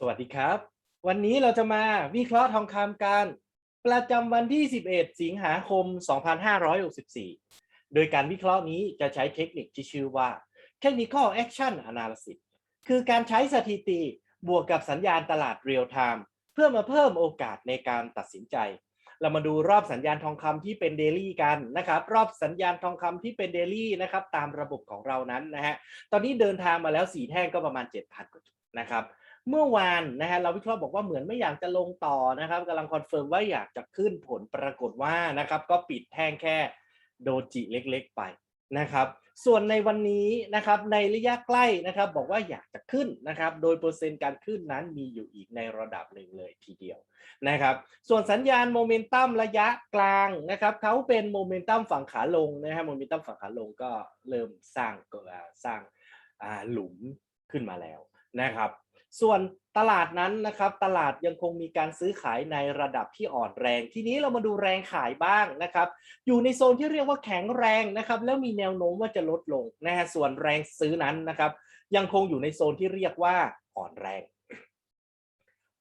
สวัสดีครับ วันนี้เราจะมาวิเคราะห์ทองคำกัน ประจำวันที่ 11 สิงหาคม 2564 โดยการวิเคราะห์นี้จะใช้เทคนิคที่ชื่อว่า Technical Action Analysis คือการใช้สถิติบวกกับสัญญาณตลาดเรียลไทม์เพื่อมาเพิ่มโอกาสในการตัดสินใจ เรามาดูรอบสัญญาณทองคำที่เป็นเดลี่กันนะครับ รอบสัญญาณทองคำที่เป็นเดลี่นะครับตามระบบของเรานั้นนะฮะ ตอนนี้เดินทางมาแล้ว 4 แท่งก็ประมาณ 7,000กว่าจุดนะครับ เมื่อวานนะฮะเราวิเคราะห์บอกว่าเหมือนไม่อยากจะลงต่อนะครับกำลังคอนเฟิร์มว่าอยากจะขึ้นผลปรากฏว่านะครับ ก็ปิดแท่งแค่โดจิเล็กๆไปนะครับ ส่วนในวันนี้นะครับในระยะใกล้นะครับ บอกว่าอยากจะขึ้นนะครับ โดยเปอร์เซ็นต์การขึ้นนั้นมีอยู่อีกในระดับหนึ่งเลยทีเดียวนะครับ ส่วนสัญญาณโมเมนตัมระยะกลางนะครับเขาเป็นโมเมนตัมฝั่งขาลงนะฮะโมเมนตัมฝั่งขาลงก็เริ่มสร้างก็สร้างหลุมขึ้นมาแล้วนะครับ ส่วนตลาดนั้นนะครับ ตลาดยังคงมีการซื้อขายในระดับที่อ่อนแรง ทีนี้เรามาดูแรงขายบ้างนะครับ อยู่ในโซนที่เรียกว่าแข็งแรงนะครับ แล้วมีแนวโน้มว่าจะลดลงนะฮะส่วนแรงซื้อนั้นนะครับ ยังคงอยู่ในโซนที่เรียกว่าอ่อนแรง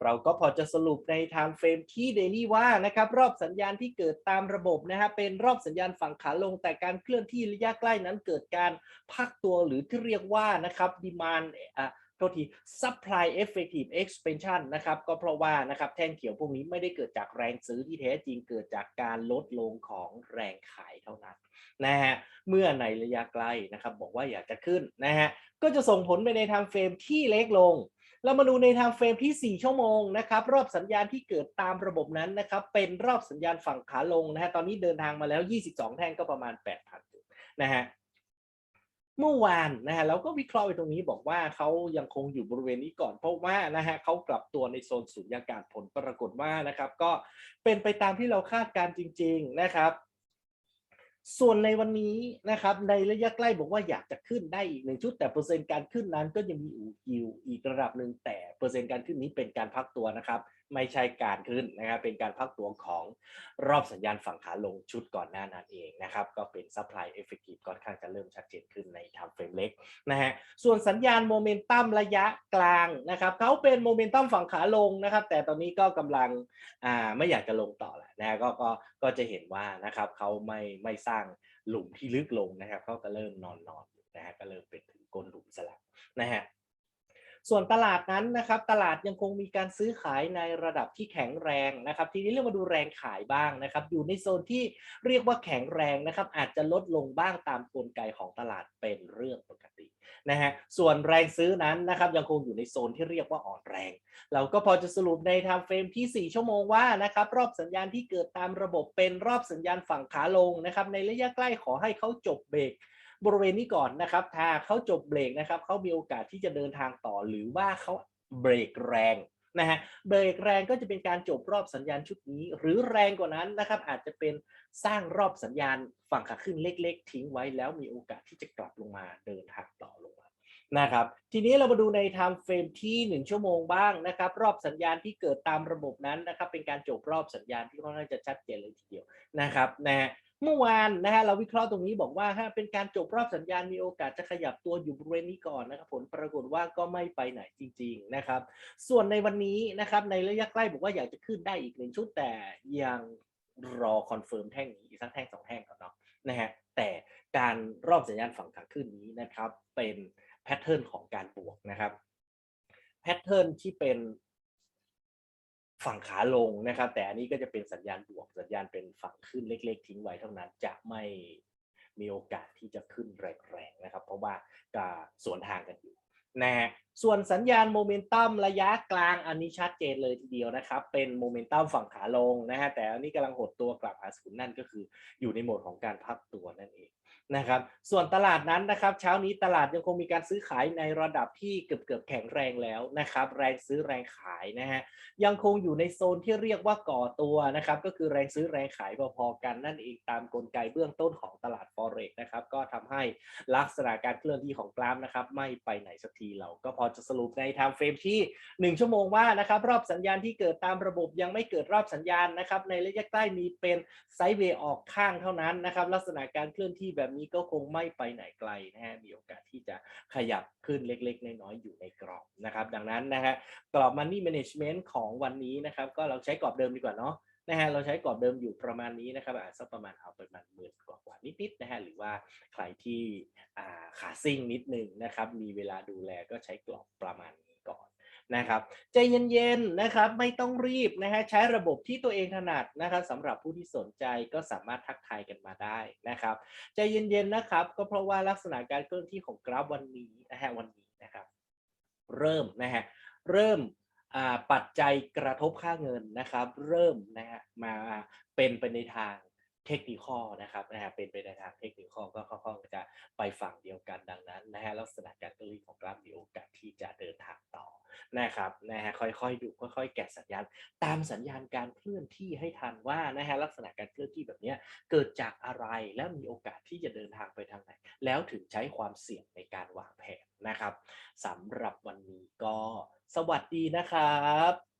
เราก็พอจะสรุปใน time frame ที่เดลี่ว่านะครับรอบสัญญาณที่เกิดตามระบบนะฮะเป็นรอบสัญญาณฝั่งขาลง แต่การเคลื่อนที่ระยะใกล้นั้นเกิดการพักตัวหรือที่เรียกว่านะครับ demand อะ โทษที supply effective expansion นะครับก็เพราะว่านะครับแท่งเขียวพวกนี้ไม่ได้เกิดจากแรงซื้อที่แท้จริงเกิดจากการลดลงของแรงขายเท่านั้นนะฮะเมื่อในระยะไกลนะครับบอกว่าอยากจะขึ้นนะฮะก็จะส่งผลไปใน time frame ที่เล็กลงเรามาดูใน time frame ที่ 4 ชั่วโมงนะครับรอบสัญญาณที่เกิดตามระบบนั้นนะครับเป็นรอบสัญญาณฝั่งขาลงนะฮะตอนนี้เดินทางมาแล้ว 22 แท่งก็ประมาณ 8,000จุดนะฮะ เมื่อวานนะฮะเราก็วิเคราะห์ไปตรงนี้บอกว่าเขายังคงอยู่บริเวณนี้ก่อน เพราะว่านะฮะเขากลับตัวในโซนสุญญากาศผลปรากฏว่านะครับ ก็เป็นไปตามที่เราคาดการณ์จริง ๆนะครับ ส่วนในวันนี้นะครับในระยะใกล้บอกว่าอยากจะขึ้นได้อีกหนึ่งชุดแต่เปอร์เซ็นต์การขึ้นนั้นก็ยังมีอยู่อีกระดับหนึ่งแต่เปอร์เซ็นต์การขึ้นนี้เป็นการพักตัวนะครับ ไม่ใช่การขึ้นนะครับเป็นการพักตัวของรอบสัญญาณฝั่งขาลงชุดก่อนหน้านั้นเองนะครับก็เป็น supply effective ค่อนข้างจะเริ่มชัดเจนขึ้นใน time frame เล็กนะฮะส่วนสัญญาณโมเมนตัมระยะกลางนะครับเขาเป็นโมเมนตัมฝั่งขาลงนะครับ แต่ตอนนี้ก็กำลังอ่าไม่อยากจะลงต่อแล้วนะฮะก็ก็ก็จะเห็นว่านะครับเขาไม่ไม่สร้างหลุมที่ลึกลงนะครับเขาก็เริ่มนอนนอนนะฮะก็เริ่มเป็นถึงก้นหลุมสลับนะฮะ ส่วนตลาดนั้นนะครับ ตลาดยังคงมีการซื้อขายในระดับที่แข็งแรงนะครับ ทีนี้เรามาดูแรงขายบ้างนะครับ อยู่ในโซนที่เรียกว่าแข็งแรงนะครับ อาจจะลดลงบ้างตามกลไกของตลาดเป็นเรื่องปกตินะฮะ ส่วนแรงซื้อนั้นนะครับยังคงอยู่ในโซนที่เรียกว่าอ่อนแรง เราก็พอจะสรุปใน time frame ที่ 4 ชั่วโมงว่านะครับรอบสัญญาณที่เกิดตามระบบเป็นรอบสัญญาณฝั่งขาลงนะครับในระยะใกล้ขอให้เขาจบเบรก บริเวณนี้ก่อนนะครับ ถ้าเขาจบเบรกนะครับเขามีโอกาสที่จะเดินทางต่อหรือว่าเขาเบรกแรงนะฮะเบรกแรงก็จะเป็นการจบรอบสัญญาณชุดนี้ หรือแรงกว่านั้นนะครับ อาจจะเป็นสร้างรอบสัญญาณฝั่งขาขึ้นเล็ก ๆ ทิ้งไว้แล้วมีโอกาสที่จะกลับลงมาเดินทางต่อ นะครับทีนี้เรามาดูใน time frame ที่ 1 ชั่วโมงบ้างนะครับ รอบสัญญาณที่เกิดตามระบบนั้นนะครับ เป็นการจบรอบสัญญาณที่ค่อนข้างจะชัดเจนเลยทีเดียวนะครับนะเมื่อวานนะฮะเราวิเคราะห์ตรงนี้บอกว่าถ้าเป็นการจบรอบสัญญาณมีโอกาสจะขยับตัวอยู่บริเวณนี้ก่อนนะครับผลปรากฏว่าก็ไม่ไปไหนจริง ๆนะครับ ส่วนในวันนี้นะครับในระยะใกล้บอกว่าอยากจะขึ้นได้อีกหนึ่งชุดแต่ยังรอคอนเฟิร์มแท่งนี้อีกสักแท่งสองแท่งก่อนเนาะนะฮะแต่การรอบสัญญาณฝั่งขาขึ้นนี้นะครับเป็น แพทเทิร์นของการบวกนะครับแพทเทิร์นที่เป็นฝั่งขาลงนะครับ แต่อันนี้ก็จะเป็นสัญญาณบวก สัญญาณเป็นฝั่งขึ้นเล็ก ๆ ทิ้งไว้เท่านั้นจะไม่มีโอกาสที่จะขึ้นแรงๆนะครับ เพราะว่าก็สวนทางกันอยู่นะ ส่วนสัญญาณโมเมนตัมระยะกลางอันนี้ชัดเจนเลยทีเดียวนะครับ เป็นโมเมนตัมฝั่งขาลงนะฮะแต่อันนี้กำลังหดตัวกลับหาศูนย์นั่นก็คืออยู่ในโหมดของการพักตัวนั่นเองนะครับ ส่วนตลาดนั้นนะครับ เช้านี้ตลาดยังคงมีการซื้อขายในระดับที่เกือบเกือบแข็งแรงแล้วนะครับ แรงซื้อแรงขายนะฮะยังคงอยู่ในโซนที่เรียกว่าก่อตัวนะครับ ก็คือแรงซื้อแรงขายพอๆกันนั่นเองตามกลไกเบื้องต้นของตลาด forex นะครับ ก็ทำให้ลักษณะการเคลื่อนที่ของกราฟนะครับ ไม่ไปไหนสักทีเราก็พออจะสรุปใน time frame ที่ 1 ชั่วโมงว่านะครับรอบสัญญาณที่เกิดตามระบบยังไม่เกิดรอบสัญญาณนะครับในระยะใกล้มีเป็นไซด์เวย์ออกข้างเท่านั้นนะครับลักษณะการเคลื่อนที่แบบนี้ก็คงไม่ไปไหนไกลนะฮะมีโอกาสที่จะขยับขึ้นเล็ก ๆ น้อยๆอยู่ในกรอบนะครับดังนั้นนะฮะกรอบ Money Management ของวันนี้นะครับก็เราใช้กรอบเดิมดีกว่าเนาะ นะฮะเราใช้กรอบเดิมอยู่ประมาณนี้นะครับอาจสักประมาณเอาประมาณหมื่นกว่ากว่านิดๆนะฮะหรือว่าใครที่อ่าขาซิ่งนิดนึงนะครับมีเวลาดูแลก็ใช้กรอบประมาณนี้ก่อนนะครับใจเย็นๆนะครับไม่ต้องรีบนะฮะใช้ระบบที่ตัวเองถนัดนะครับสำหรับผู้ที่สนใจก็สามารถทักทายกันมาได้นะครับใจเย็นๆนะครับก็เพราะว่าลักษณะการเคลื่อนที่ของกราฟวันนี้นะฮะวันนี้นะครับ เริ่มนะฮะเริ่ม ปัจจัยกระทบค่าเงินนะครับ เริ่มนะฮะมาเป็นไปในทาง เทคนิคอนะครับนะฮะเป็นไปในทางเทคนิคอก็ค่อนข้างจะไปฝั่งเดียวกันดังนั้นนะฮะลักษณะการเคลื่อนที่ของกราฟมีโอกาสที่จะเดินทางต่อนะครับนะฮะค่อยๆดูค่อยๆแกะสัญญาณ ตามสัญญาณการเคลื่อนที่ให้ทันว่านะฮะลักษณะการเคลื่อนที่แบบนี้เกิดจากอะไรและมีโอกาสที่จะเดินทางไปทางไหน แล้วถึงใช้ความเสี่ยงในการวางแผนนะครับสำหรับวันนี้ก็สวัสดีนะครับ